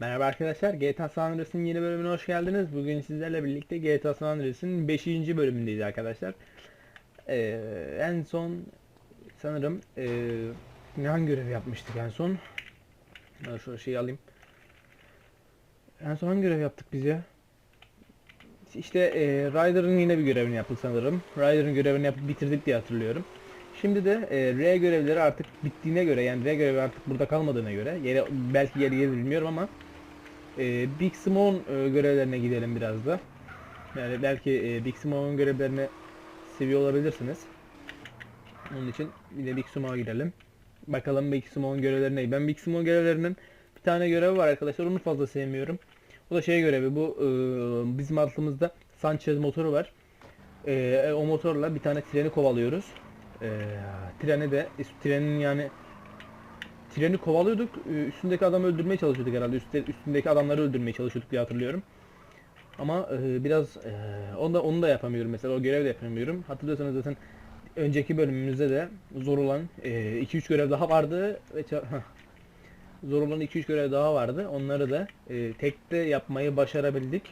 Merhaba arkadaşlar, GTA San Andreas'ın yeni bölümüne hoş geldiniz. Bugün sizlerle birlikte GTA San Andreas'ın 5. bölümündeyiz arkadaşlar. Ee, en son sanırım ee, hangi görev yapmıştık en son? Ben şu şeyi alayım. En son hangi görev yaptık biz ya? İşte ee, Ryder'ın yine bir görevini yaptık sanırım. Ryder'ın görevini yapıp bitirdik diye hatırlıyorum. Şimdi de e, R görevleri artık bittiğine göre yani R görevi artık burada kalmadığına göre yere, belki yeri gelir bilmiyorum ama e, Big Simon e, görevlerine gidelim biraz da. Yani belki e, Big Simon görevlerini seviyor olabilirsiniz. Onun için bir de Big Simo'ya gidelim. Bakalım Big Simon görevleri ne? Ben Big Simon görevlerinin bir tane görevi var arkadaşlar. Onu fazla sevmiyorum. O da şey görevi. Bu e, bizim altımızda Sanchez motoru var. E, o motorla bir tane treni kovalıyoruz. E, treni de trenin yani treni kovalıyorduk. e, Üstündeki adamı öldürmeye çalışıyorduk herhalde. Üstte, üstündeki adamları öldürmeye çalışıyorduk diye hatırlıyorum. Ama e, biraz e, onu da onu da yapamıyorum mesela. O görevi de yapamıyorum. Hatırlıyorsanız zaten önceki bölümümüzde de zor olan 2-3 görev daha vardı ve zor olan 2-3 görev daha vardı. Onları da e, tekte yapmayı başarabildik.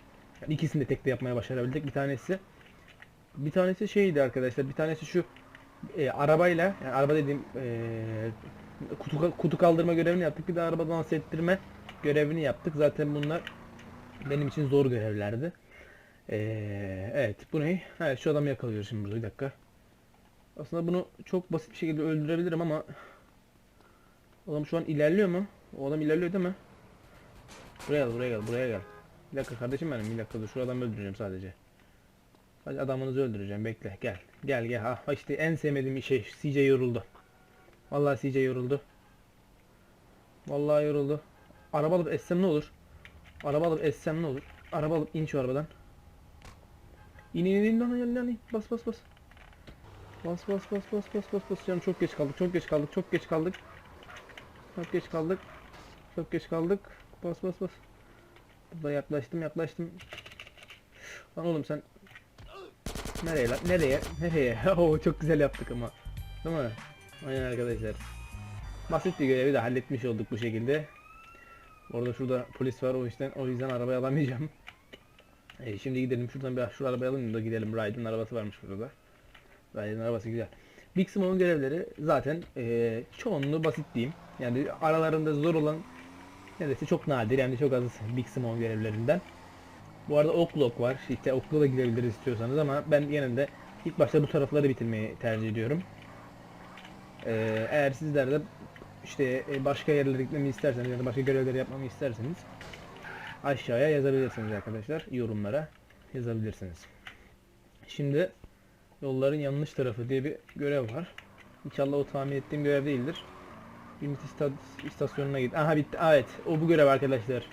Yani ikisini de tekte yapmaya başarabildik. Bir tanesi bir tanesi şeydi arkadaşlar. Bir tanesi şu e, arabayla yani araba dediğim e, kutu, kutu kaldırma görevini yaptık. Bir de araba dans ettirme görevini yaptık. Zaten bunlar benim için zor görevlerdi. E, evet bu ne? Evet şu adamı yakalıyoruz şimdi burada bir dakika. Aslında bunu çok basit bir şekilde öldürebilirim ama Adam şu an ilerliyor mu? O adam ilerliyor değil mi? Buraya gel, buraya gel, buraya gel. Bir dakika kardeşim benim, bir dakika dur. Şu adamı öldüreceğim sadece. Sadece adamınızı öldüreceğim, bekle. Gel, gel, gel. Ha işte en sevmediğim şey, CJ yoruldu. Vallahi CJ yoruldu. Vallahi yoruldu. Araba alıp essem ne olur? Araba alıp essem ne olur? Araba alıp in şu arabadan. İn in in lan in, in. Bas bas bas. Bas bas bas bas bas bas bas. Canım çok geç kaldık, çok geç kaldık, çok geç kaldık. Çok geç kaldık. Çok geç kaldık. Bas bas bas. Burada yaklaştım yaklaştım. Lan oğlum sen Nereye lan? Nereye? Nereye? Oo çok güzel yaptık ama. Değil mi? Aynen arkadaşlar. Basit bir görevi de halletmiş olduk bu şekilde. Orada şurada polis var o yüzden o yüzden arabayı alamayacağım. E, şimdi gidelim şuradan bir şu arabayı alalım da gidelim. Ryder'ın arabası varmış burada. Ryder'ın arabası güzel. Big Simo'nun görevleri zaten e, çoğunluğu basit diyeyim. Yani aralarında zor olan neredeyse çok nadir yani çok az Big Simon görevlerinden. Bu arada Oklok var. İşte Oklok'a da gidebiliriz istiyorsanız ama ben yine de ilk başta bu tarafları bitirmeyi tercih ediyorum. Ee, eğer sizler de işte e, başka yerlere gitmemi isterseniz ya da başka görevleri yapmamı isterseniz aşağıya yazabilirsiniz arkadaşlar. Yorumlara yazabilirsiniz. Şimdi yolların yanlış tarafı diye bir görev var. İnşallah o tahmin ettiğim görev değildir. Ümit ista- istasyonuna git. Aha bitti. Evet, o bu görev arkadaşlar.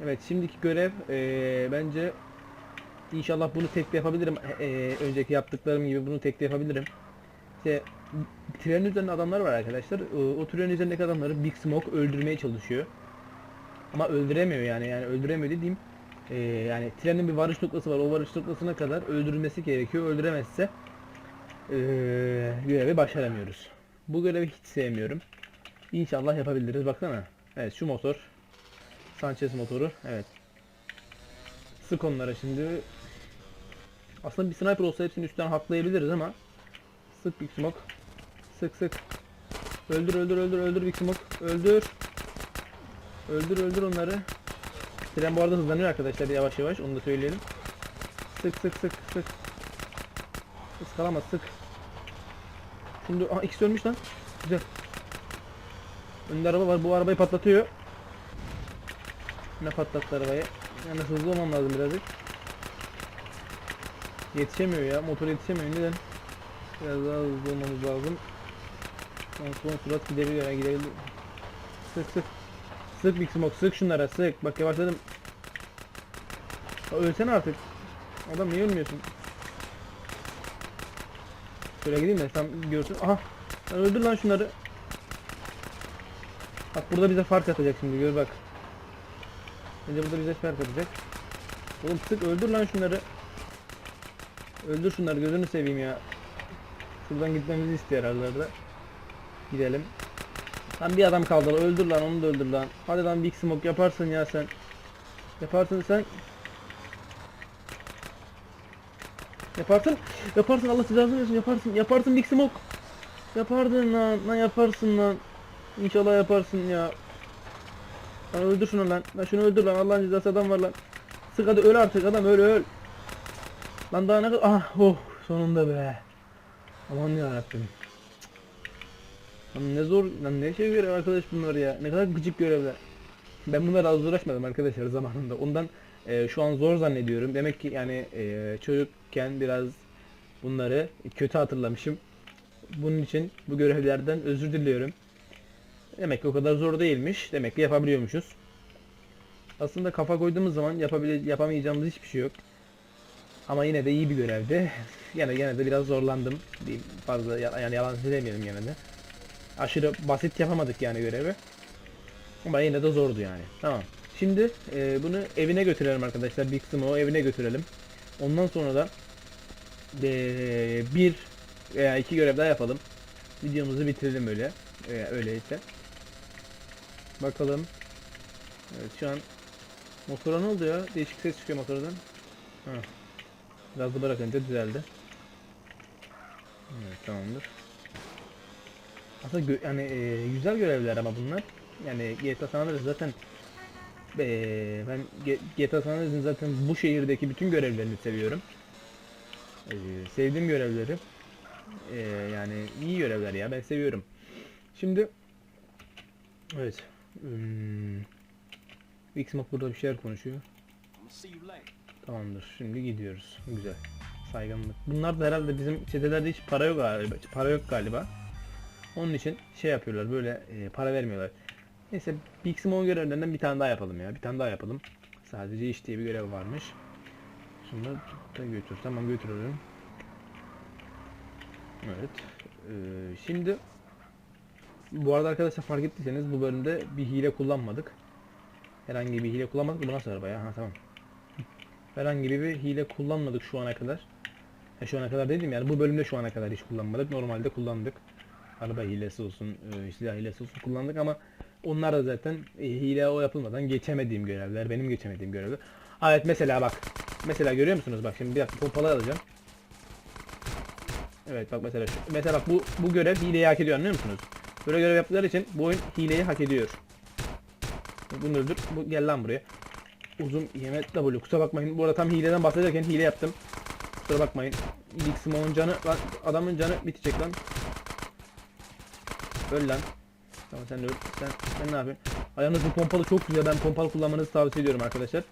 Evet, şimdiki görev eee, bence inşallah bunu tek yapabilirim. Eee, önceki yaptıklarım gibi bunu tek yapabilirim. İşte trenin üzerinde adamlar var arkadaşlar. Ee, O trenin üzerindeki adamları Big Smoke öldürmeye çalışıyor. Ama öldüremiyor yani. Yani öldüremiyor dediğim eee, yani trenin bir varış noktası var. O varış noktasına kadar öldürülmesi gerekiyor. Öldüremezse eee görevi başaramıyoruz. Bu görevi hiç sevmiyorum. İnşallah yapabiliriz. Baksana. Evet şu motor. Sanchez motoru. Evet. Sık onlara şimdi. Aslında bir sniper olsa hepsini üstten haklayabiliriz ama sık Big Smoke. Sık sık. Öldür öldür öldür öldür Big Smoke. Öldür. Öldür öldür onları. Tren bu arada hızlanıyor arkadaşlar yavaş yavaş onu da söyleyelim. Sık sık sık sık. Iskalama sık. Şimdi aha ikisi ölmüş lan. Güzel. Önde araba var. Bu arabayı patlatıyor. Ne patlattı arabayı? Yani hızlı olmam lazım birazcık. Yetişemiyor ya. Motor yetişemiyor. Neden? Biraz daha hızlı olmamız lazım. Son surat gidebiliyor ya gidebiliyor. Sık sık. Sık Big Smoke sık şunlara sık. Bak yavaşladım. Ya ölsene artık. Adam niye ölmüyorsun? Şöyle gideyim de tam görsün. Aha. Öldür lan şunları. Bak burada bize fark atacak şimdi gör bak. Bence burada bize fark atacak. Oğlum sık öldür lan şunları. Öldür şunları gözünü seveyim ya. Şuradan gitmemizi istiyor aralarda. Gidelim. Lan bir adam kaldı öldür lan onu da öldür lan. Hadi lan Big Smoke yaparsın ya sen. Yaparsın sen. Yaparsın. Yaparsın Allah cezasını versin yaparsın. Yaparsın Big Smoke. Yapardın lan. Lan yaparsın lan. İnşallah yaparsın ya. Lan öldür şunu lan. Lan şunu öldür lan. Allah'ın cezası adam var lan. Sık hadi öl artık adam öl öl. Lan daha ne kadar... Ah oh sonunda be. Aman yarabbim. Lan ne zor, lan ne şey görev arkadaş bunlar ya. Ne kadar gıcık görevler. Ben bunlara az uğraşmadım arkadaşlar zamanında. Ondan e, şu an zor zannediyorum. Demek ki yani e, çocukken biraz bunları kötü hatırlamışım. Bunun için bu görevlerden özür diliyorum. Demek ki o kadar zor değilmiş. Demek ki yapabiliyormuşuz. Aslında kafa koyduğumuz zaman yapabile yapamayacağımız hiçbir şey yok. Ama yine de iyi bir görevdi. Yine gene de biraz zorlandım. Fazla ya- yani yalan söylemeyelim gene de. Aşırı basit yapamadık yani görevi. Ama yine de zordu yani. Tamam. Şimdi e, bunu evine götürelim arkadaşlar. Big Smoke'u evine götürelim. Ondan sonra da e, bir veya iki görev daha yapalım. Videomuzu bitirelim öyle. E, öyleyse. Bakalım. Evet şu an motora ne oldu ya? Değişik ses çıkıyor motordan. Ha. Gazı bırakınca düzeldi. Evet tamamdır. Aslında yani e, güzel görevler ama bunlar. Yani GTA San Andreas zaten e, ben GTA San Andreas'ın zaten bu şehirdeki bütün görevlerini seviyorum. E, sevdiğim görevleri. E, yani iyi görevler ya ben seviyorum. Şimdi evet. Hmm, Smoke burada bir şeyler konuşuyor. Tamamdır. Şimdi gidiyoruz. Güzel. Saygınlık. Bunlar da herhalde bizim çetelerde hiç para yok galiba. Para yok galiba. Onun için şey yapıyorlar böyle e, para vermiyorlar. Neyse Big Smoke görevlerinden bir tane daha yapalım ya. Bir tane daha yapalım. Sadece iş diye bir görev varmış. Şunu da götür. Tamam götürüyorum. Evet. Ee, şimdi bu arada arkadaşlar fark ettiyseniz bu bölümde bir hile kullanmadık. Herhangi bir hile kullanmadık. Bu nasıl araba ya? Ha tamam. Herhangi bir hile kullanmadık şu ana kadar. Ya şu ana kadar dedim yani bu bölümde şu ana kadar hiç kullanmadık. Normalde kullandık. Araba hilesi olsun, e, silah hilesi olsun kullandık ama onlar da zaten e, hile o yapılmadan geçemediğim görevler, benim geçemediğim görevler. Evet mesela bak. Mesela görüyor musunuz? Bak şimdi bir dakika pompalı alacağım. Evet bak mesela şu, mesela bak bu bu görev hileyi hak ediyor anlıyor musunuz? Böyle görev yaptıkları için bu oyun hileyi hak ediyor. Bunu öldür. Bu gel lan buraya. Uzun yemet W. Kusura bakmayın. Bu arada tam hileden bahsederken hile yaptım. Kusura bakmayın. Big Smoke'un canı lan adamın canı bitecek lan. Öl lan. Tamam sen öl. Sen, sen ne yapıyorsun? Ayağınız bu pompalı çok güzel. Ben pompalı kullanmanızı tavsiye ediyorum arkadaşlar.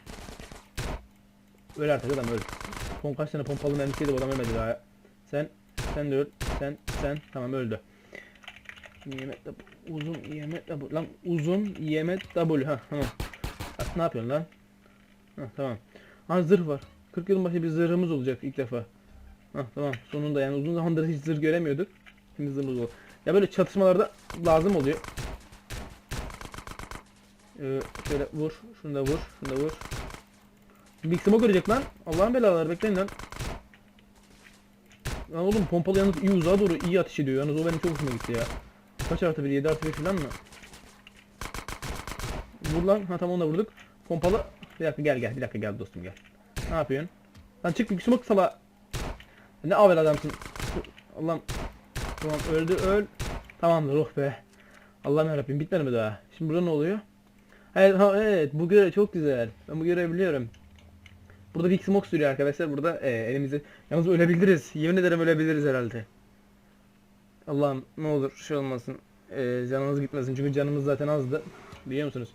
Öl artık adam öl. Pom kaç tane pompalı mermisiydi adam ölmedi daha. Sen sen de öl. Sen sen tamam öldü. Yemet. Uzun yemet W. Lan uzun yemet W. Ha tamam. Ne yapıyorsun lan? Ha tamam. Ha zırh var. 40 yılın başı bir zırhımız olacak ilk defa. Ha tamam. Sonunda yani uzun zamandır hiç zırh göremiyorduk. Şimdi zırhımız oldu. Ya böyle çatışmalarda lazım oluyor. Ee, şöyle vur. Şunu da vur. Şunu da vur. Big Smoke görecek lan. Allah'ın belaları bekleyin lan. Lan oğlum pompalı yalnız iyi uzağa doğru iyi ateş ediyor. Yalnız o benim çok hoşuma gitti ya. Kaç artı 1? 7 artı 1 falan mı? Vur lan. Ha tamam onu da vurduk. Pompalı. Bir dakika gel gel. Bir dakika gel dostum gel. Ne yapıyorsun? Lan çık bir smoke sala. Ne avel adamsın. Allah'ım. Tamam öldü öl. Tamamdır oh be. Allah'ım yarabbim bitmedi mi daha? Şimdi burada ne oluyor? Evet, evet bu görev çok güzel. Ben bu görevi biliyorum. Burada Big Smoke sürüyor arkadaşlar. Burada e, elimizde. Yalnız ölebiliriz. Yemin ederim ölebiliriz herhalde. Allah'ım ne olur şey olmasın. E, canımız gitmesin. Çünkü canımız zaten azdı. Biliyor musunuz?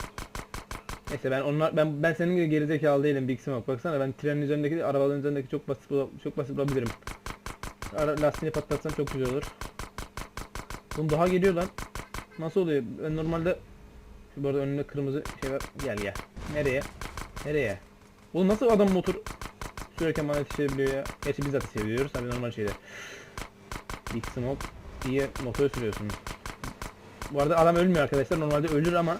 Neyse ben onlar ben ben senin gibi gerizekalı değilim Big Smoke. Baksana ben trenin üzerindeki arabaların üzerindeki çok basit çok basit bulabilirim. Ara, lastiğini patlatsam çok güzel olur. Bunun daha geliyor lan. Nasıl oluyor? Normalde şu bu arada önünde kırmızı şey var. Gel gel. Nereye? Nereye? Oğlum nasıl adam motor sürerken bana yetişebiliyor ya? Gerçi biz ateş ediyoruz tabii normal şeyde. Big Smoke iyi motor sürüyorsun. Bu arada adam ölmüyor arkadaşlar. Normalde ölür ama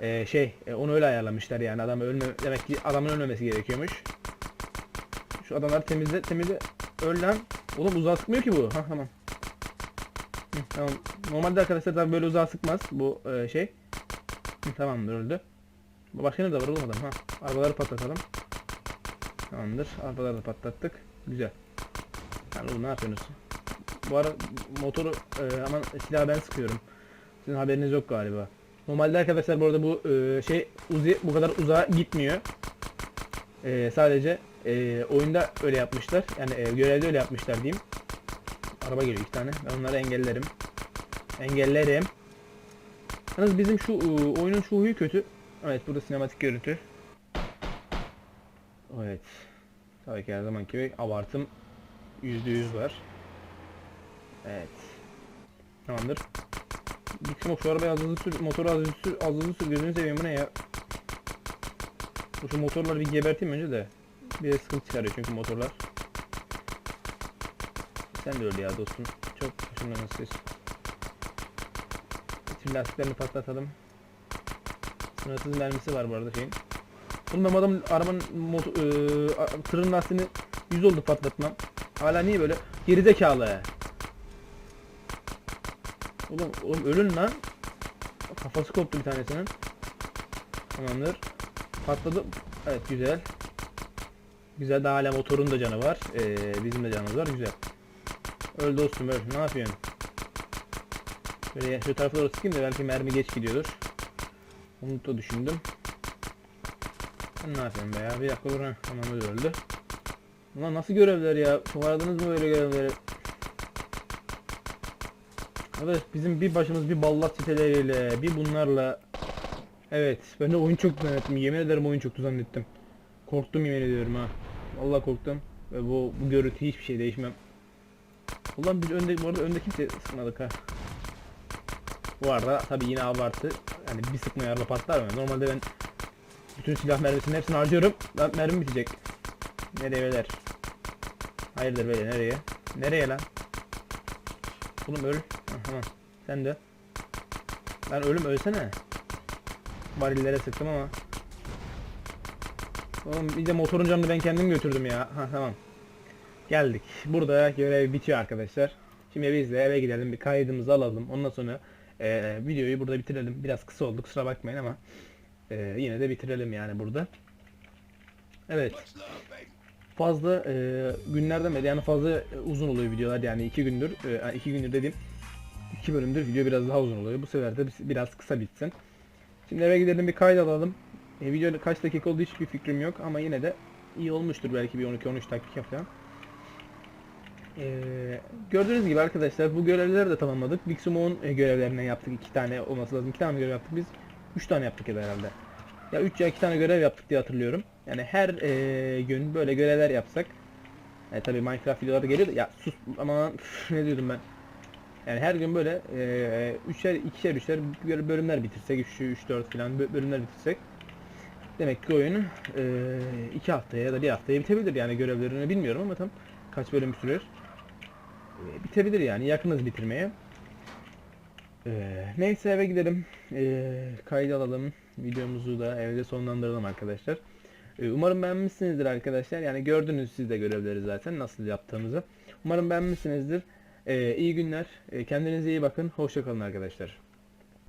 e, şey e, onu öyle ayarlamışlar yani adam ölme demek ki adamın ölmemesi gerekiyormuş. Şu adamları temizle temizle öl lan. Oğlum uzağa sıkmıyor ki bu. Ha tamam. Tamam. Normalde arkadaşlar tabii böyle uzağa sıkmaz bu e, şey. Hı, tamamdır öldü. Başka ne de var oğlum adam ha. Arabaları patlatalım. Tamamdır. Arabaları da patlattık. Güzel. Yani oğlum ne yapıyorsunuz? Bu ara motoru e, aman silahı ben sıkıyorum. Sizin haberiniz yok galiba. Normalde arkadaşlar bu arada bu e, şey uzi bu kadar uzağa gitmiyor. E, sadece e, oyunda öyle yapmışlar. Yani e, görevde öyle yapmışlar diyeyim. Araba geliyor iki tane. Ben onları engellerim. Engellerim. Yalnız bizim şu e, oyunun şu huyu kötü. Evet burada sinematik görüntü. Evet. Tabii ki her zamanki abartım %100 var. Evet. Tamamdır. Gitsin şu arabayı az hızlı sür, motoru az hızlı sür, az hızlı sür, gözünü seveyim bu ne ya? Dur Şu motorları bir geberteyim önce de. Bir de sıkıntı çıkarıyor çünkü motorlar. Sen de öyle ya dostum. Çok hoşlanmışsın. Şimdi lastiklerini patlatalım. Sınırsız mermisi var bu arada şeyin. Oğlum ben bu adam arabanın motor, a- tırın lastiğini 100 oldu patlatmam. Hala niye böyle gerizekalı? Oğlum, oğlum ölün lan. Kafası koptu bir tanesinin. Tamamdır. Patladı. Evet güzel. Güzel daha hala motorun da canı var. Ee, bizim de canımız var. Güzel. Öl dostum öl. Ne yapıyorsun? Böyle şu tarafa doğru sıkayım da belki mermi geç gidiyordur. Onu da düşündüm. Sen ne yapıyorsun be ya? Bir dakika dur ha. Tamam öldü. Ulan nasıl görevler ya? Çok aradınız mı böyle görevleri? Evet bizim bir başımız bir ballat siteleriyle bir bunlarla Evet ben de oyun çok zannettim yemin ederim oyun çoktu zannettim Korktum yemin ediyorum ha Vallahi korktum ve bu, bu görüntü hiçbir şey değişmem Ulan biz önde bu arada önde kimse sıkmadık ha Bu arada tabi yine abartı Yani bir sıkmaya araba patlar mı? Normalde ben bütün silah mermisinin hepsini harcıyorum Lan mermi bitecek Nereye beyler? Hayırdır beyler nereye? Nereye lan? Oğlum öl. Ha, tamam. Sen de. Lan ölüm ölsene. Varillere sıktım ama. Oğlum bir de motorun canını ben kendim götürdüm ya. Ha tamam. Geldik. Burada görev bitiyor arkadaşlar. Şimdi biz de eve gidelim bir kaydımızı alalım. Ondan sonra e, videoyu burada bitirelim. Biraz kısa oldu kusura bakmayın ama e, yine de bitirelim yani burada. Evet. Fazla e, günlerden beri yani fazla e, uzun oluyor videolar yani iki gündür e, iki gündür dediğim iki bölümdür video biraz daha uzun oluyor. Bu sefer de biraz kısa bitsin. Şimdi eve gidelim bir kayıt alalım. E, video kaç dakika oldu hiçbir fikrim yok ama yine de iyi olmuştur belki bir 12-13 dakika falan. E, gördüğünüz gibi arkadaşlar bu görevleri de tamamladık. Big Sumo'nun e, görevlerinden yaptık iki tane olması lazım. iki tane görev yaptık biz. Üç tane yaptık ya da herhalde. Ya 3 ya 2 tane görev yaptık diye hatırlıyorum. Yani her eee, gün böyle görevler yapsak. Yani tabii Minecraft videoları geliyor da ya sus aman üf, ne diyordum ben. Yani her gün böyle eee üçer ikişer üçer bölümler bitirsek 3 3 4 falan bö- bölümler bitirsek demek ki oyun eee 2 haftaya ya da bir haftaya bitebilir yani görevlerini bilmiyorum ama tam kaç bölüm sürer. Eee, bitebilir yani yakınız bitirmeye. Eee, neyse eve gidelim. Eee kaydı alalım. Videomuzu da evde sonlandıralım arkadaşlar. Ee, Umarım beğenmişsinizdir arkadaşlar. Yani gördünüz siz de görevleri zaten nasıl yaptığımızı. Umarım beğenmişsinizdir. Ee, iyi günler. Ee, kendinize iyi bakın. Hoşçakalın arkadaşlar.